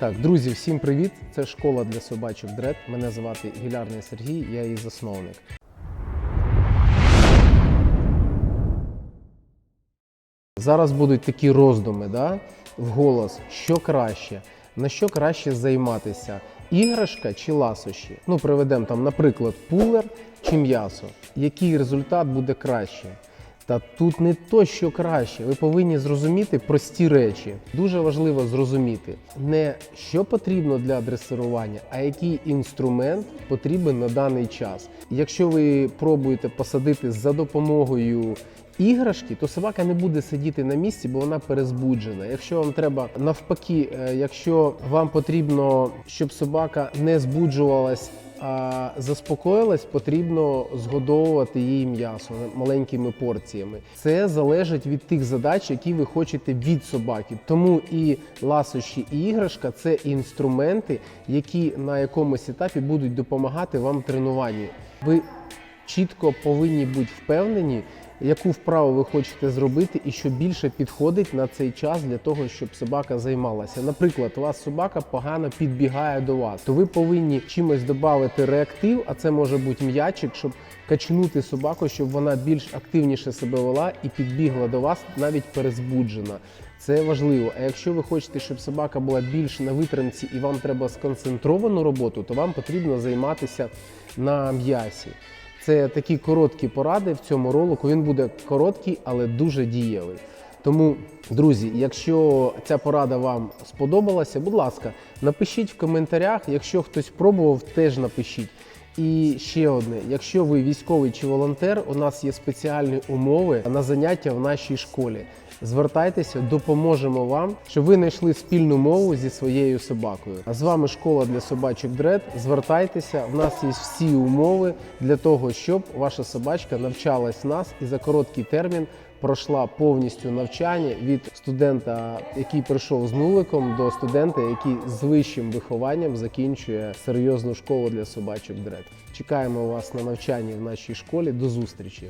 Так, друзі, всім привіт! Це школа для собачок Дред. Мене звати Гілярний Сергій, я її засновник. Зараз будуть такі роздуми, да? вголос, що краще, на що краще займатися, іграшка чи ласощі. Ну, приведемо там, наприклад, пулер чи м'ясо. Який результат буде краще? Та тут не то, що краще. Ви повинні зрозуміти прості речі. Дуже важливо зрозуміти не що потрібно для дресирування, а який інструмент потрібен на даний час. Якщо ви пробуєте посадити за допомогою іграшки, то собака не буде сидіти на місці, бо вона перезбуджена. Якщо вам треба навпаки, е, якщо вам потрібно, щоб собака не збуджувалась. Заспокоїлась, потрібно згодовувати її м'ясо маленькими порціями. Це залежить від тих задач, які ви хочете від собаки. Тому і ласощі, і іграшка це інструменти, які на якомусь етапі будуть допомагати вам тренуванні. Ви чітко повинні бути впевнені, яку вправу ви хочете зробити, і що більше підходить на цей час для того, щоб собака займалася. Наприклад, у вас собака погано підбігає до вас, то ви повинні чимось додати реактив, а це може бути м'ячик, щоб качнути собаку, щоб вона більш активніше себе вела і підбігла до вас, навіть перезбуджена. Це важливо. А якщо ви хочете, щоб собака була більш на витримці і вам треба сконцентровану роботу, то вам потрібно займатися на м'ясі. Це такі короткі поради в цьому ролику. Він буде короткий, але дуже дієвий. Тому, друзі, якщо ця порада вам сподобалася, будь ласка, напишіть в коментарях. Якщо хтось пробував, теж напишіть. І ще одне: якщо ви військовий чи волонтер, у нас є спеціальні умови на заняття в нашій школі. Звертайтеся, допоможемо вам, щоб ви знайшли спільну мову зі своєю собакою. А з вами школа для собачок Дред. Звертайтеся, в нас є всі умови для того, щоб ваша собачка навчалась нас і за короткий термін пройшла повністю навчання від студента, який прийшов з нуликом, до студента, який з вищим вихованням закінчує серйозну школу для собачок Дред. Чекаємо вас на навчанні в нашій школі. До зустрічі!